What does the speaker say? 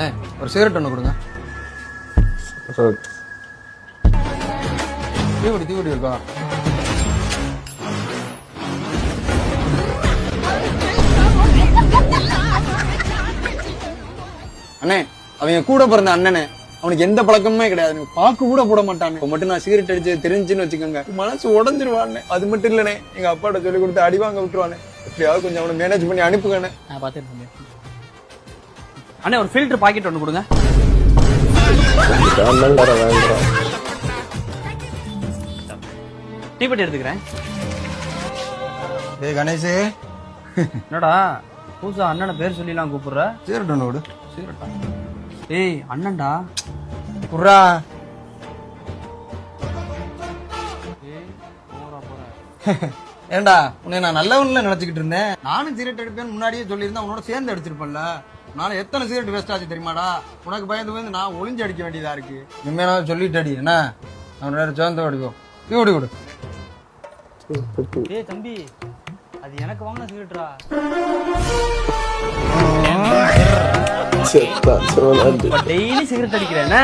அண்ணே ஒரு சிகரெட் ஒன்று கொடுங்க. தீவடி தீவடி இருக்கா? அண்ணே அவங்க கூட பிறந்த அண்ணனே. அவனுக்கு எந்த பழக்கமுமே கிடையாது. பாக்கு கூட போட மாட்டான். இப்ப மட்டும் நான் சிகரெட் அடிச்சு தெரிஞ்சுன்னு வச்சுக்கோங்க. மனசு உடஞ்சிருவானே. அது மட்டும் இல்லனே எங்க அப்பாட்ட சொல்லி கொடுத்து அடி வாங்க விட்டுருவானே. எப்படியாவது கொஞ்சம் அவனை மேனேஜ் பண்ணி அனுப்புங்கண்ணே. நான் பார்த்துட்டு அண்ணே ஒரு ஃபில்டர் பாக்கெட் ஒன்று கொடுங்க. வேண்டாம் டீபெட்டி எடுத்துக்கிறேன். டேய் கணேஷே என்னடா புதுசா அண்ணனை பேர் சொல்லிலாம் கூப்பிடுற? சிகரெட் ஒன்று விடு சீரட்டா ஏய் அண்ணன்டா. குர்ரா. ஏண்டா உன்னை நான் நல்லவன்ல நினைச்சுக்கிட்டு இருந்தேன். நானும் சிகரெட் அடிப்பேன்னு முன்னாடியே சொல்லியிருந்தா உன்னோட சேர்ந்து அடிச்சிருப்பேன்ல. நானும் எத்தனை சிகரெட் வேஸ்ட் ஆச்சு தெரியுமாடா? உனக்கு பயந்து பயந்து நான் ஒளிஞ்சு அடிக்க வேண்டியதா இருக்கு. இனிமே நான் சொல்லிட்டு அடி என்ன? அவன் நேரம் சேர்ந்து அடிக்கும் இப்படி கொடு ஏய் தம்பி அது எனக்கு வாங்கின சிகரெட்ரா டெய்லி சிகரெட் அடிக்கிறேன்